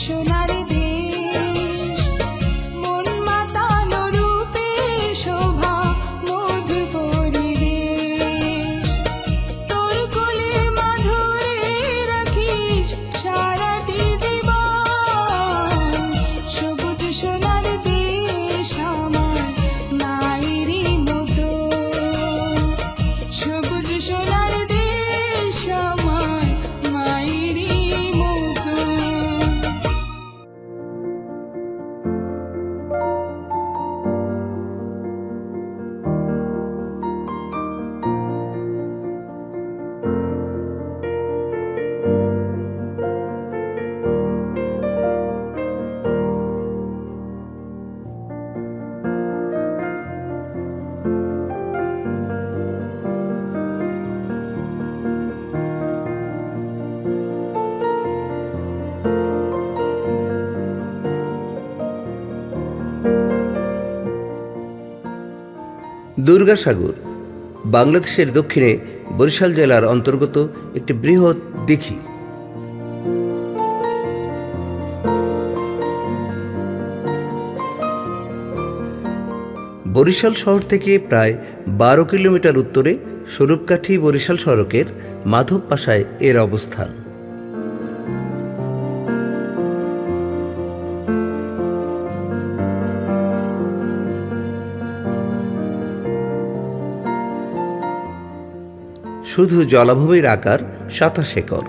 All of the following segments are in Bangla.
সোনার দুর্গাসাগর বাংলাদেশের দক্ষিণে বরিশাল জেলার অন্তর্গত একটি বৃহৎ দিঘি। বরিশাল শহর থেকে প্রায় বারো কিলোমিটার উত্তরে স্বরূপকাঠি বরিশাল সড়কের মাধব পাশায় এর অবস্থান। শুধু জলাভূমির আকার সাতাশ একর।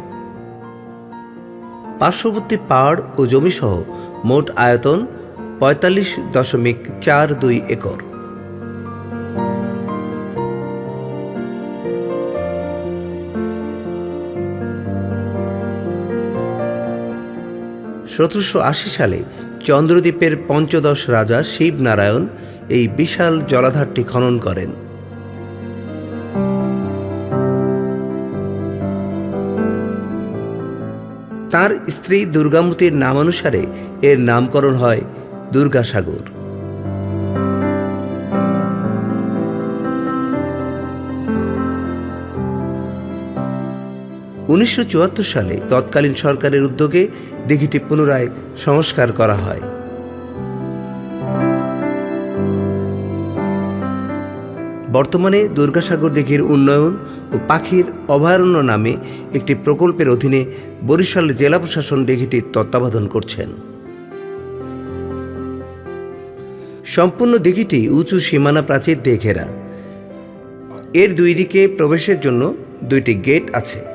পার্শ্ববর্তী পাহাড় ও জমিসহ মোট আয়তন পঁয়তাল্লিশ দশমিক চার দুই একর। সতেরোশো আশি সালে চন্দ্রদ্বীপের পঞ্চদশ রাজা শিবনারায়ণ এই বিশাল জলাধারটি খনন করেন। তার স্ত্রী দুর্গামতির নামানুসারে এর নামকরণ হয় দুর্গাসাগর। উনিশশো চুয়াত্তর সালে তৎকালীন সরকারের উদ্যোগে দিঘিটি পুনরায় সংস্কার করা হয়। বর্তমানে দুর্গাসাগর দিঘির উন্নয়ন ও পাখির অভয়ারণ্য নামে একটি প্রকল্পের অধীনে বরিশাল জেলা প্রশাসন দিঘিটির তত্ত্বাবধান করছেন। সম্পূর্ণ দিঘিটি উঁচু সীমানা প্রাচীর দিয়ে ঘেরা। এর দুই দিকে প্রবেশের জন্য দুইটি গেট আছে।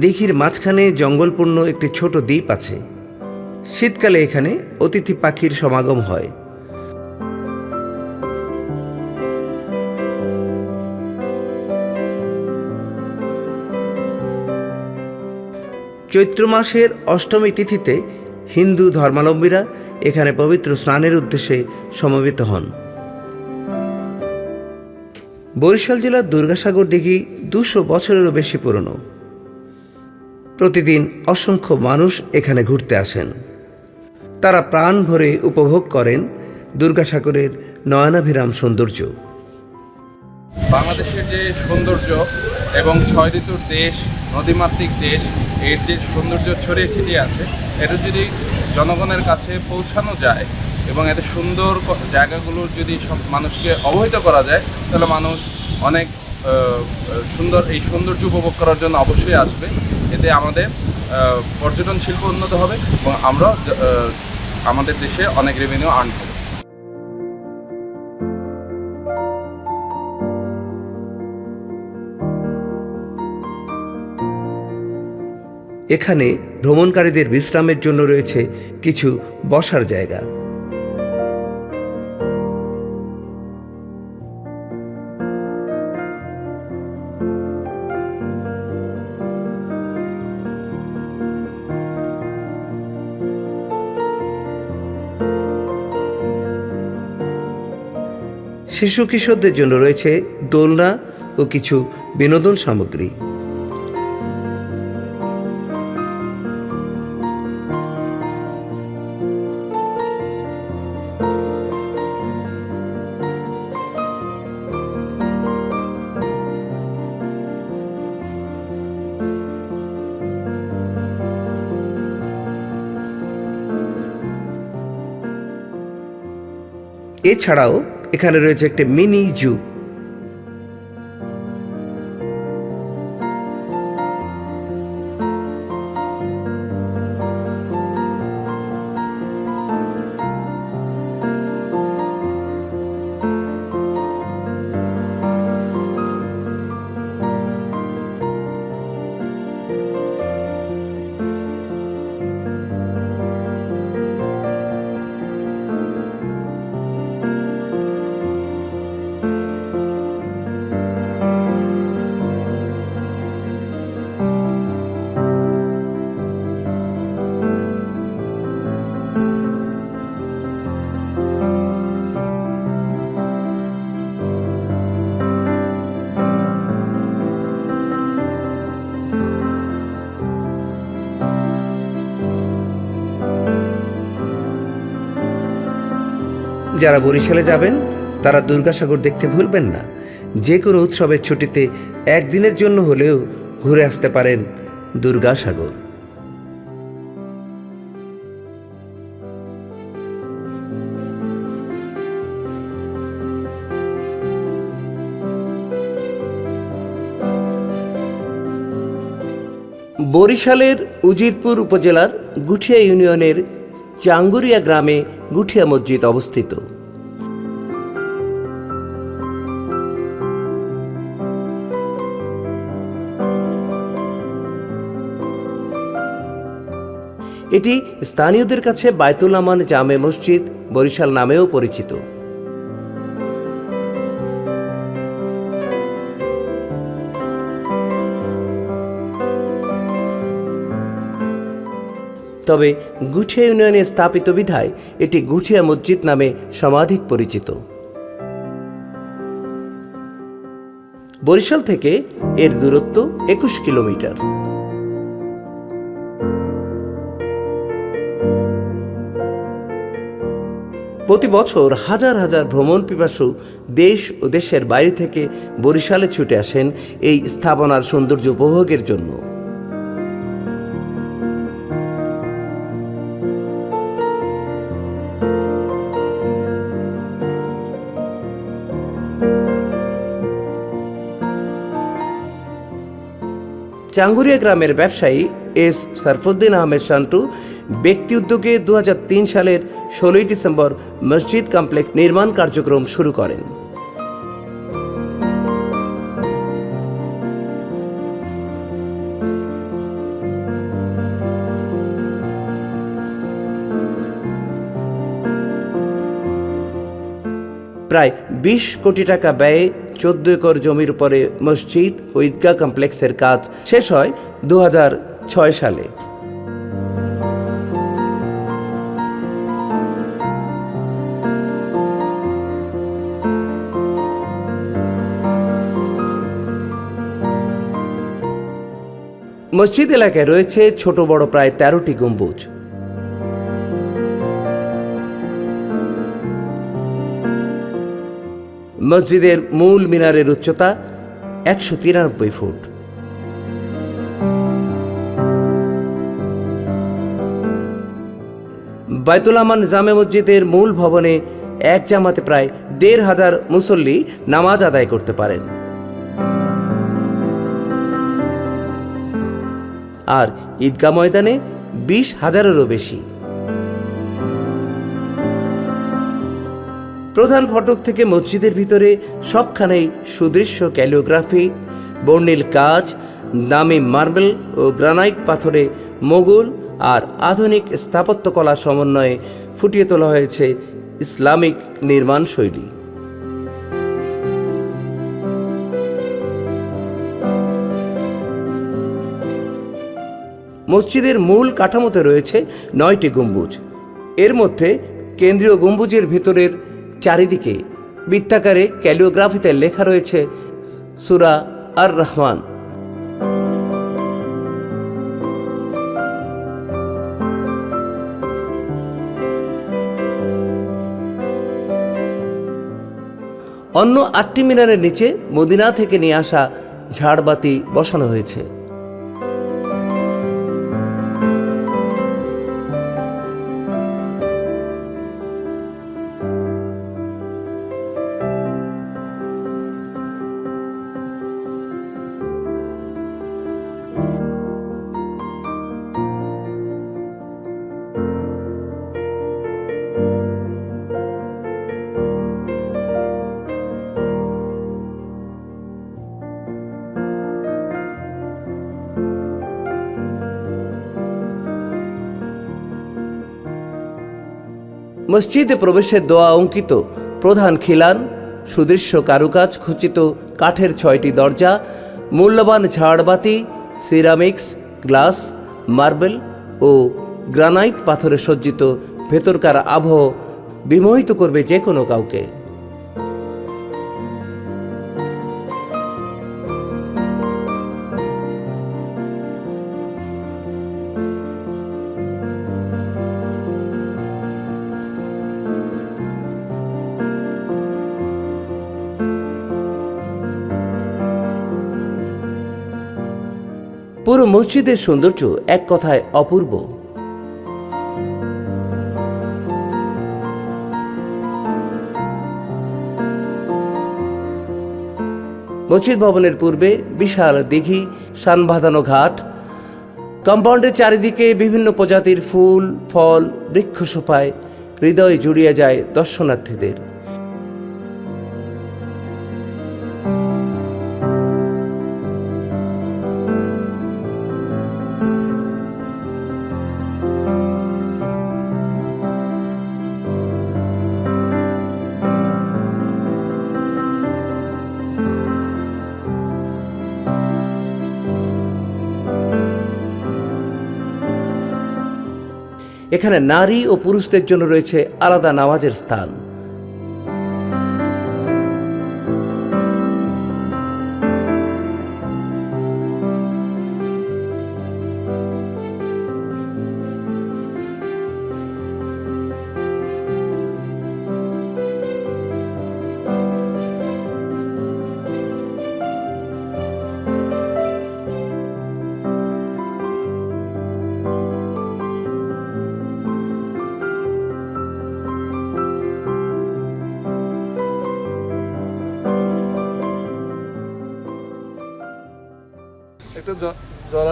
দিঘির মাঝখানে জঙ্গলপূর্ণ একটি ছোট দ্বীপ আছে। শীতকালে এখানে অতিথি পাখির সমাগম হয়। চৈত্র মাসের অষ্টমী তিথিতে হিন্দু ধর্মাবলম্বীরা এখানে পবিত্র স্নানের উদ্দেশ্যে সমবেত হন। বরিশাল জেলার দুর্গাসাগর দিঘি দুশো বছরেরও বেশি পুরনো। প্রতিদিন অসংখ্য মানুষ এখানে ঘুরতে আসেন। তারা প্রাণ ভরে উপভোগ করেন দুর্গাসাগরের নয়নাভিরাম সৌন্দর্য। বাংলাদেশের যে সৌন্দর্য এবং ছয় ঋতুর দেশ, নদীমাতৃক দেশ, এর যে সৌন্দর্য ছড়িয়ে ছিটিয়ে আছে, এটা যদি জনগণের কাছে পৌঁছানো যায় এবং এত সুন্দর জায়গাগুলোর যদি সব মানুষকে অবহিত করা যায়, তাহলে মানুষ অনেক সুন্দর, এই সৌন্দর্য উপভোগ করার জন্য অবশ্যই আসবে। এতে আমাদের পর্যটন শিল্প উন্নত হবে এবং আমরা আমাদের দেশে অনেক রেভিনিউ আর্ন হবে এখানে ভ্রমণকারীদের বিশ্রামের জন্য রয়েছে কিছু বসার জায়গা। শিশু কিশোরদের জন্য রয়েছে দোলনা ও কিছু বিনোদন সামগ্রী। এছাড়াও এখানে রয়েছে একটি মিনি জু। যারা বরিশালে যাবেন, তারা দুর্গাসাগর দেখতে ভুলবেন না। যে কোনো উৎসবের ছুটিতে একদিনের জন্য হলেও ঘুরে আসতে পারেন দুর্গাসাগর। বরিশালের উজিরপুর উপজেলার গুঠিয়া ইউনিয়নের চাঙ্গুরিয়া গ্রামে গুঠিয়া মসজিদ অবস্থিত। এটি স্থানীয়দের কাছে বায়তুল আমান জামে মসজিদ বরিশাল নামেও পরিচিত। তবে গুঠিয়া ইউনিয়নে স্থাপিত বিধায় এটি গুঠিয়া মসজিদ নামে সমাধিক পরিচিত। বরিশাল থেকে এর দূরত্ব একুশ কিলোমিটার। প্রতি বছর হাজার হাজার ভ্রমণ পিপাসু দেশ ও দেশের বাইরে থেকে বরিশালে ছুটে আসেন এই স্থাপনার সৌন্দর্য উপভোগের জন্য। চাঙ্গুরিয়া গ্রামের ব্যবসায়ী এস সারফুদ্দিন আহমেদ শান্টু ব্যক্তি উদ্যোগে দু হাজার তিন সালের ষোলোই ডিসেম্বর মসজিদ কমপ্লেক্স নির্মাণ কার্যক্রম শুরু করেন। প্রায় বিশ কোটি টাকা ব্যয়ে চোদ্দ একর জমির উপরে মসজিদ ও ঈদগাহ কমপ্লেক্সের কাজ শেষ হয় দু সালে। মসজিদ এলাকায় রয়েছে ছোট বড় প্রায় তেরোটি গম্বুজ। মসজিদের মূল মিনারের উচ্চতা একশো তিরানব্বই ফুট। বাইতুল আমান জামে মসজিদের মূল ভবনে এক জামাতে প্রায় দেড় হাজার মুসল্লি নামাজ আদায় করতে পারেন। আর ঈদগাহ ময়দানে বিশ হাজারেরও বেশি। প্রধান ফটক থেকে মসজিদের ভিতরে সবখানেই সুদৃশ্য ক্যালিওগ্রাফি, বর্ণিল কাজ, দামি মার্বেল ও গ্রানাইট পাথরে মোগল আর আধুনিক স্থাপত্যকলা সমন্বয়ে ফুটিয়ে তোলা হয়েছে ইসলামিক নির্মাণ শৈলী। মসজিদের মূল কাঠামোতে রয়েছে নয়টি গম্বুজ। এর মধ্যে কেন্দ্রীয় গম্বুজের ভিতরের চারিদিকে বৃত্তাকারে ক্যালিওগ্রাফিতে লেখা রয়েছে সুরা আর রহমান অন্য আটটি মিনারের নিচে মদিনা থেকে নিয়ে আসা ঝাড়বাতি বসানো হয়েছে। মসজিদে প্রবেশের দোয়া অঙ্কিত। প্রধান খিলান, সুদৃশ্য কারুকাজ খচিত কাঠের ছয়টি দরজা, মূল্যবান ঝাড়বাতি, সিরামিক্স, গ্লাস, মার্বেল ও গ্রানাইট পাথরে সজ্জিত ভেতরকার আবহ বিমোহিত করবে যে কোনো কাউকে। মসজিদের সৌন্দর্য এক কথায় অপূর্ব। মসজিদ ভবনের পূর্বে বিশাল দিঘি সান বাঁধানো ঘাট, কম্পাউন্ডের চারিদিকে বিভিন্ন প্রজাতির ফুল, ফল বৃক্ষ সোপায় হৃদয় জুড়িয়ে যায় দর্শনার্থীদের। এখানে নারী ও পুরুষদের জন্য রয়েছে আলাদা নামাজের স্থান।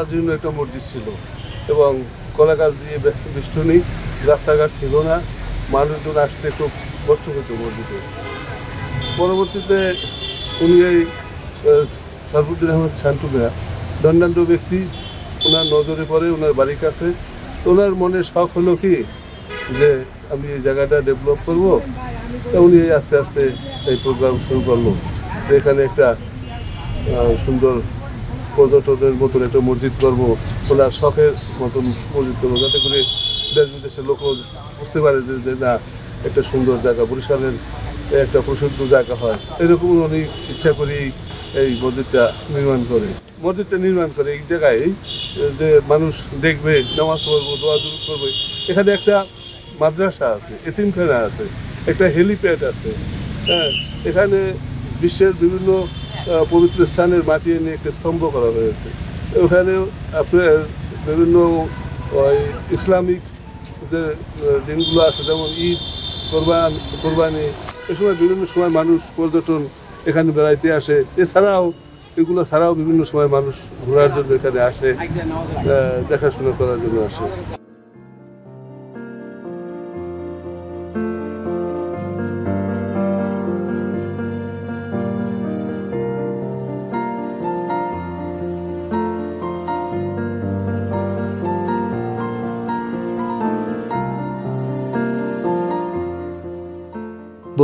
জ- জন্য একটা মসজিদ ছিল এবং কলা গাছ দিয়ে বেষ্টনী, রাস্তাঘাট ছিল না। মানুষজন আসতে খুব কষ্ট হতো মসজিদে। পরবর্তীতে উনি এই সরফুদ্দিন আহমদ শান্তুমিয়া দণ্ডান্ত ব্যক্তি, ওনার নজরে পড়ে, ওনার বাড়ির কাছে। ওনার মনে শখ হলো কি যে আমি এই জায়গাটা ডেভেলপ করব। তা উনি আস্তে আস্তে এই প্রোগ্রাম শুরু করল। এখানে একটা সুন্দর পর্যটনের মতন একটা মসজিদ করব ওনার শখের মতন মসজিদ করব যাতে করে দেশ বিদেশের লোক বুঝতে পারে যে না, একটা সুন্দর জায়গা, বরিশালের একটা প্রসিদ্ধ জায়গা হয়। এরকম উনি ইচ্ছা করেই এই মসজিদটা নির্মাণ করে। মসজিদটা নির্মাণ করে এই জায়গায়, যে মানুষ দেখবে, নামাজ পড়ব, দোয়া দূর করবে, এখানে একটা মাদ্রাসা আছে, এতিমখানা আছে, একটা হেলিপ্যাড আছে। হ্যাঁ এখানে বিশ্বের বিভিন্ন পবিত্র স্থানের মাটি এনে একটা স্তম্ভ করা হয়েছে। ওখানে আপনার বিভিন্ন, ওই, ইসলামিক যে দিনগুলো আছে, যেমন ঈদ, কোরবান, কোরবানি, এ সময় বিভিন্ন সময় মানুষ পর্যটন এখানে বেড়াইতে আসে। এছাড়াও, এগুলো ছাড়াও বিভিন্ন সময় মানুষ ঘোরার জন্য এখানে আসে দেখাশোনা করার জন্য আসে।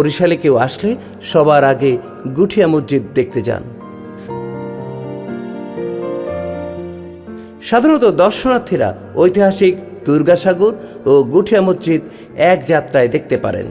বরিশালে কেউ আসলে সবার আগে গুঠিয়া মসজিদ দেখতে যান। সাধারণত দর্শনার্থীরা ঐতিহাসিক দুর্গাসাগর ও গুঠিয়া মসজিদ এক যাত্রায় দেখতে পারেন।